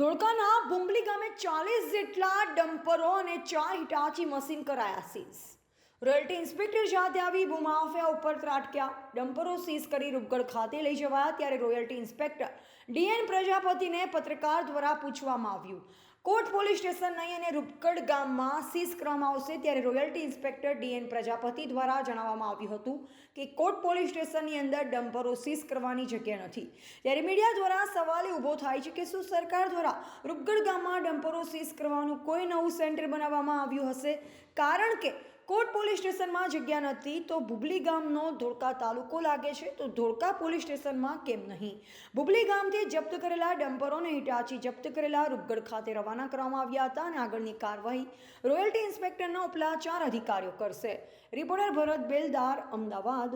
ધોળકાના બુંબલી ગામે ચાલીસ જેટલા ડમ્પરો અને ચાર હિટાચી મશીન કરાયા સીઝ. રોયલ્ટી ઇન્સ્પેક્ટર જાતે આવી ભૂમાફિયા ઉપર ત્રાટક્યા. ડમ્પરો સીઝ કરી રૂપગઢ ખાતે લઈ જવાયા ત્યારે રોયલ્ટી ઇન્સ્પેક્ટર ડીએન પ્રજાપતિને પત્રકાર દ્વારા પૂછવામાં આવ્યું. કોટ પોલીસ સ્ટેશન નહીં અને રૂપકડ ગામમાં સીઝ કરવામાં આવશે ત્યારે રોયલ્ટી ઇન્સ્પેક્ટર ડીએન પ્રજાપતિ દ્વારા જણાવવામાં આવ્યું હતું કે કોટ પોલીસ સ્ટેશનની અંદર ડમ્પરો સીઝ કરવાની જગ્યા નથી. ત્યારે મીડિયા દ્વારા સવાલ ઊભો થાય છે કે શું સરકાર દ્વારા રૂપગઢ ગામમાં ડમ્પરો સીઝ કરવાનું કોઈ નવું સેન્ટર બનાવવામાં આવ્યું હશે? કારણ કે કોટ પોલીસ સ્ટેશનમાં જગ્યા નથી તો બુબલી ગામનો ધોળકા તાલુકો લાગે છે. તો ધોળકા પોલીસ સ્ટેશનમાં કેમ નહીં? બુબલી ગામથી જપ્ત કરેલા ડમ્પરોને હિટાચી જપ્ત કરેલા રૂપગઢ ખાતે રવાના કરવામાં આવ્યા હતા અને આગળની કાર્યવાહી રોયલ્ટી ઇન્સ્પેક્ટરના ઉપલા ચાર અધિકારીઓ કરશે. રિપોર્ટર ભરત બેલદાર, અમદાવાદ.